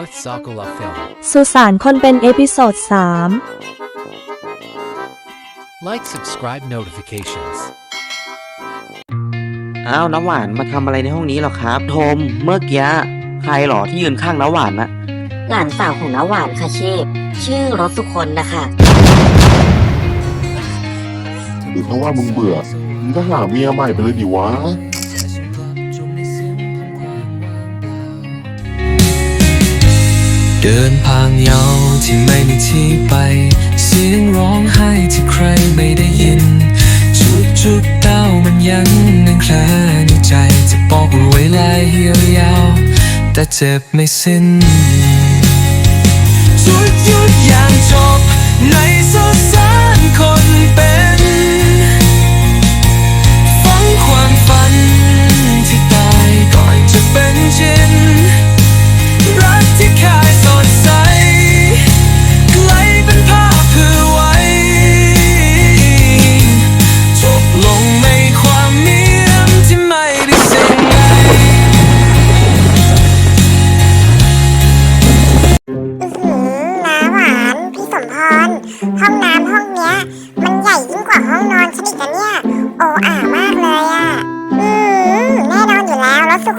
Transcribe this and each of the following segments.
At Sakala Film. สุสานคนเป็นเอพิโซด Like, subscribe, notifications. อ้าวน้ำหวานมาทำอะไรในห้องนี้หรอครับโทมเมื่อกี้ใครหรอที่ยืนข้างน้ำหวานนะหลานสาวของน้าหวานค่ะชีพชื่อรสสุคนนะคะหรือเพราะว่ามึงเบื่อมึงก็หาเมียใหม่ไปเลยดิวะ เดินผ่านเหงาที่ไม่มีที่ไป เสียงร้องไห้ที่ใครไม่ได้ยิน จุดจุดเต้ามันยังนั่งแคลในใจจะบอกไว้ลาเหี่ยวยาว แต่เจ็บไม่สิ้น จุดหยุดยา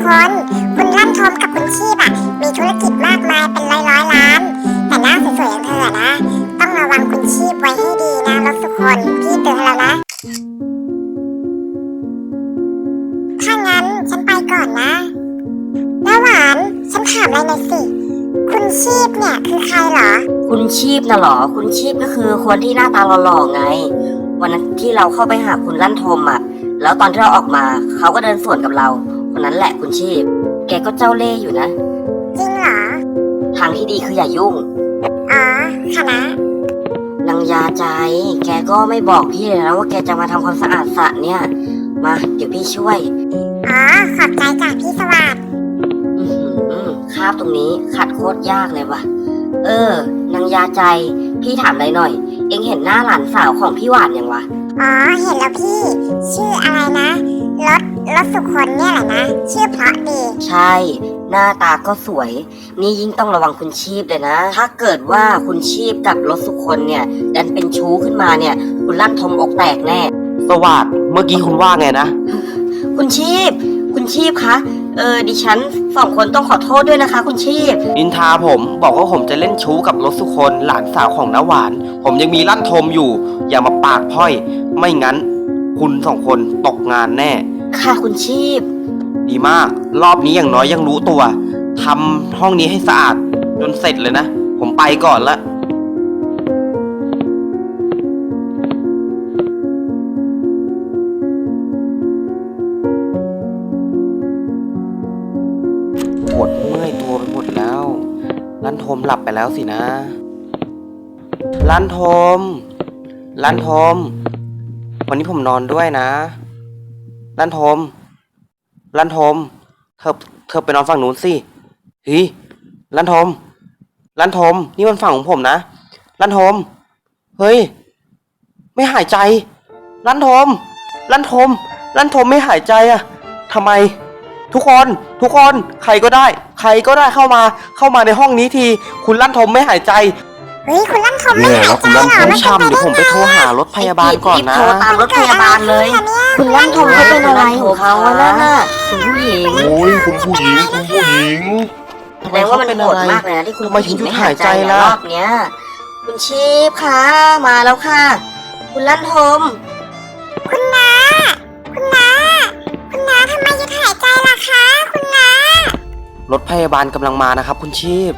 คน คุณลั่นทมกับคุณชีพอะมีธุรกิจมากมายเป็นร้อยร้อยล้าน แต่หน้าสวยๆอย่างเธอนะ ต้องระวังคุณชีพไว้ให้ดีนะรถสุคนพี่เตือนแล้วนะ ถ้างั้นฉันไปก่อนนะน้าหวานฉันถามอะไรหน่อยสิ คุณชีพเนี่ยคือใครเหรอ คุณชีพน่ะเหรอ คุณชีพก็คือคนที่หน้าตาหล่อๆไง วันนั้นที่เราเข้าไปหาคุณลั่นทมอะแล้วตอนที่เราออกมาเขาก็เดินสวนกับเรา คนนั้นแหละคุณชีพ แกก็เจ้าเล่ห์อยู่นะ จริงเหรอ ทางที่ดีคืออย่ายุ่ง อ๋อคณะนางยาใจ แกก็ไม่บอกพี่เลยนะว่าแกจะมาทำความสะอาดสระเนี่ย มา เดี๋ยวพี่ช่วย อ๋อ ขอบใจจากพี่สวัสดอือหือคาบตรงนี้ขัดโคตรยากเลยว่ะ เออ นางยาใจ พี่ถามอะไรหน่อย เอ็งเห็นหน้าหลานสาวของพี่หวานยังวะ อ๋อ เห็นแล้วพี่ ชื่ออะไรนะ รถรถสุคนเนี่ยแหละนะ ชื่อเพราะดี ใช่ หน้าตาก็สวย นี่ยิ่งต้องระวังคุณชีพเลยนะ ถ้าเกิดว่าคุณชีพกับรถสุคนเนี่ยดันเป็นชู้ขึ้นมาเนี่ย คุณลั่นทมอกแตกแน่ สวัสดเมื่อกี้คุณว่าไงนะ คุณชีพ คุณชีพคะเออดิฉันสองคนต้องขอโทษด้วยนะคะ คุณชีพ นินทาผมบอกว่าผมจะเล่นชู้กับรถสุคนหลานสาวของน้าหวาน ผมยังมีลั่นทมอยู่ อย่ามาปากพร่อย ไม่งั้น คุณสองคนตกงานแน่ ค่ะคุณชีพ ดีมาก รอบนี้อย่างน้อยยังรู้ตัวทำห้องนี้ให้สะอาด จนเสร็จเลยนะ ผมไปก่อนละ ปวดเมื่อยตัวไปหมดแล้วลันโทมหลับไปแล้วสินะลันโทมลันโทมวันนี้ผมนอนด้วยนะ ลันทม ลันทม เธอ เธอไปนอนฝั่งนู้นสิฮ้ยลันทม ลันทม นี่มันฝั่งของผมนะ ลันทม เฮ้ย ไม่หายใจ ลันทม ลันทม ลันทมไม่หายใจอะทำไม ทุกคน ทุกคน ใครก็ได้ ใครก็ได้เข้ามา เข้ามาในห้องนี้ที คุณลั่นทมไม่หายใจ เฮ้ยคุณลั่นทมไม่แย่หาแล้วยใจคุณลั่นเหรทอมมันช่ำเป็นเดี๋ยวไปผมไปได้โทรไงหารถพยาบาลก่อนรีบนะโทรตามรถพยาบาลเลย คุณลั่นทมเขาเป็นอะไรของเขาวะนั่นน่ะคุณผู้หญิงโอ้ยคุณผู้หญิงคุณผู้หญิงแสดงว่ามันโหดมากเลยนะที่คุณทำไมถึงหยุดหายใจในล่ะ รอบเนี้ยคุณชีพคะมาแล้วค่ะ คุณลั่นทมคุณน้าคุณน้าคุณน้าทำไมหยุดหายใจล่ะคะ คุณน้ารถพยาบาลกำลังมานะครับ คุณชีพ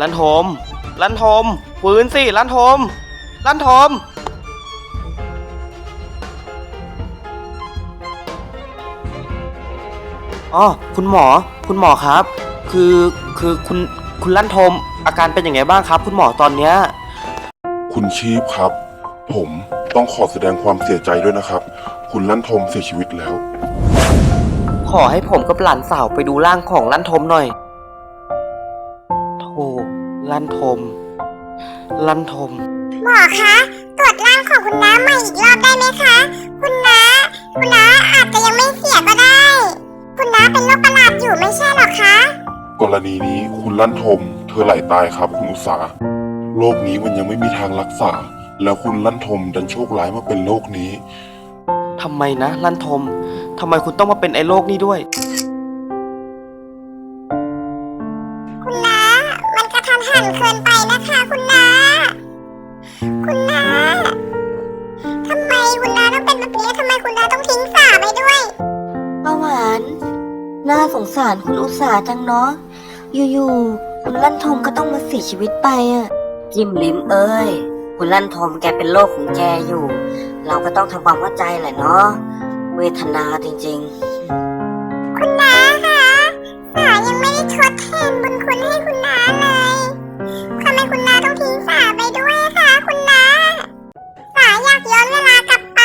ลันโทมลันโทมฟื้นสิลันโทมลันโทมอ๋อคุณหมอ คุณหมอครับ คือคือคุณคุณลั่นโทม อาการเป็นยังไงบ้างครับ คุณหมอตอนเนี้ย คุณชีพครับ ผมต้องขอแสดงความเสียใจด้วยนะครับ คุณลั่นทมเสียชีวิตแล้ว ขอให้ผมกับหลานสาวไปดูร่างของลั่นทมหน่อยโธ่ ลั่นทม ลั่นทม หมอคะ ตรวจร่างของคุณน้าใหม่อีกรอบได้ไหมคะ คุณน้า คุณน้าอาจจะยังไม่เสียก็ได้ คุณน้าไปเป็นโรคประหลาดอยู่ไม่ใช่หรอคะ กรณีนี้คุณลั่นทม เธอไหลตายครับคุณอุตสาโรคนี้มันยังไม่มีทางรักษา แล้วคุณลั่นทมดันโชคร้ายมาเป็นโรคนี้ ทำไมนะ ลั่นทม ทำไมคุณต้องมาเป็นไอ้โรคนี้ด้วย มันกระทันหันเกินไปนะคะคุณน้าคุณน้าทำไมคุณน้าต้องเป็นแบบนี้ทำไมคุณน้าต้องทิ้งสาไปด้วย ป้าหวาน น่าสงสารคุณอุตสาจังเนาะ อยู่ๆ คุณลั่นทมก็ต้องมาเสียชีวิตไปอะจิ้มลิ้มเอ้ย คุณลั่นทมแกเป็นโรคของแกอยู่ เราก็ต้องทำความเข้าใจแหละเนาะ เวทนาจริงคุ ต้องทิ้งสาไปด้วยค่ะคุณนาสาอยากย้อนเวลากลับไป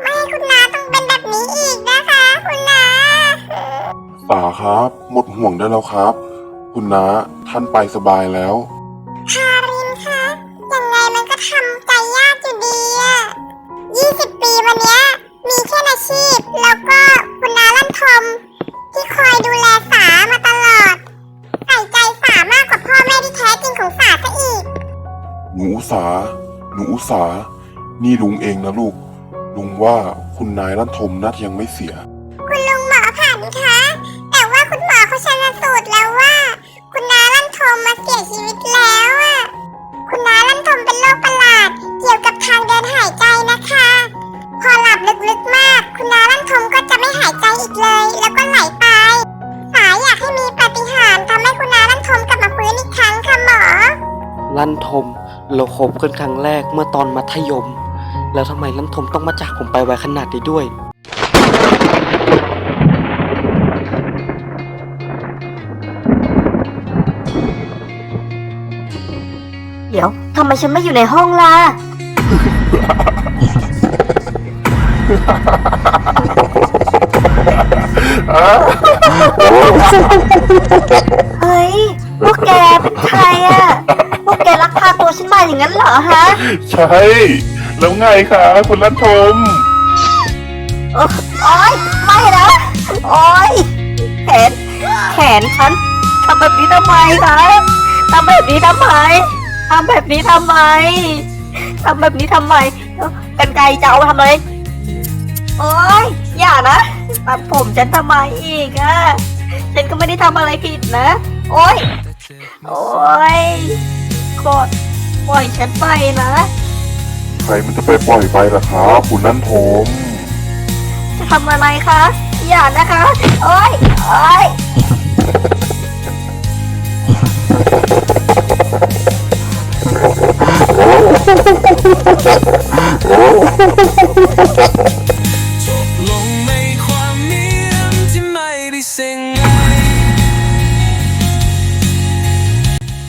ไม่ให้คุณนาต้องเป็นแบบนี้อีกนะคะ คุณนาสาครับ หมดห่วงได้แล้วครับ คุณนาท่านไปสบายแล้ว หนูอุตสา นี่ลุงเองนะลูก ลุงว่าคุณนายลั่นทมนัดยังไม่เสีย คุณลุงหมอผ่านคะ แต่ว่าคุณหมอเขาชันสูตรแล้วว่า คุณน้าลั่นทมมาเสียชีวิตแล้วอะคุณน้าลั่นทมเป็นโรคประหลาด เกี่ยวกับทางเดินหายใจนะคะ พอหลับลึกๆมาก คุณน้าลั่นทมก็จะไม่หายใจอีกเลย แล้วก็ไหลตายสายอยากให้มีปาฏิหาริย์ทำให้คุณน้าลั่นทมกลับมาฟื้นอีกครั้งค่ะหมอ ลั่นทม เราคบกันครั้งแรกเมื่อตอนมัธยม แล้วทำไมลั่นทมต้องมาจากผมไปไวขนาดนี้ด้วย เดี๋ยวทำไมฉันไม่อยู่ในห้องล่ะ เฮ้ย พวกแกเป็นใครอะพวกแกลักพาต ฉันมาอย่างนั้นเหรอฮะ ใช่ แล้วไงคะคุณลั่นทมโอ๊ยไม่นะโอ๊ยแขนแขนฉันทำแบบนี้ทำไมคะทำแบบนี้ทำไมทำแบบนี้ทำไมทำแบบนี้ทำไมเอ้ากันไกรจะเอามาทำอะไรโอ๊ยอย่านะตัดผมฉันทำไมอีกอะฉันก็ไม่ได้ทำอะไรผิดนะ โอ๊ย โอ๊ยกด ปล่อยฉันไปนะใครมันจะไปปล่อยไปล่ะครับคุณลั่นทมจะทำอะไรคะ อย่านะคะ โอ๊ยโอ๊ยจบลงในความเงียบที่ไม่ได้สิ่งใด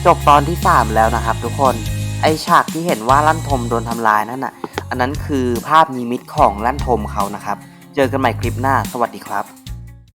จบตอนที่ 3 แล้วนะครับทุกคน ไอฉากที่เห็นว่าลั่นทมโดนทำลายนั่นน่ะ อันนั้นคือภาพนิมิตของลั่นทมเขานะครับ เจอกันใหม่คลิปหน้า สวัสดีครับ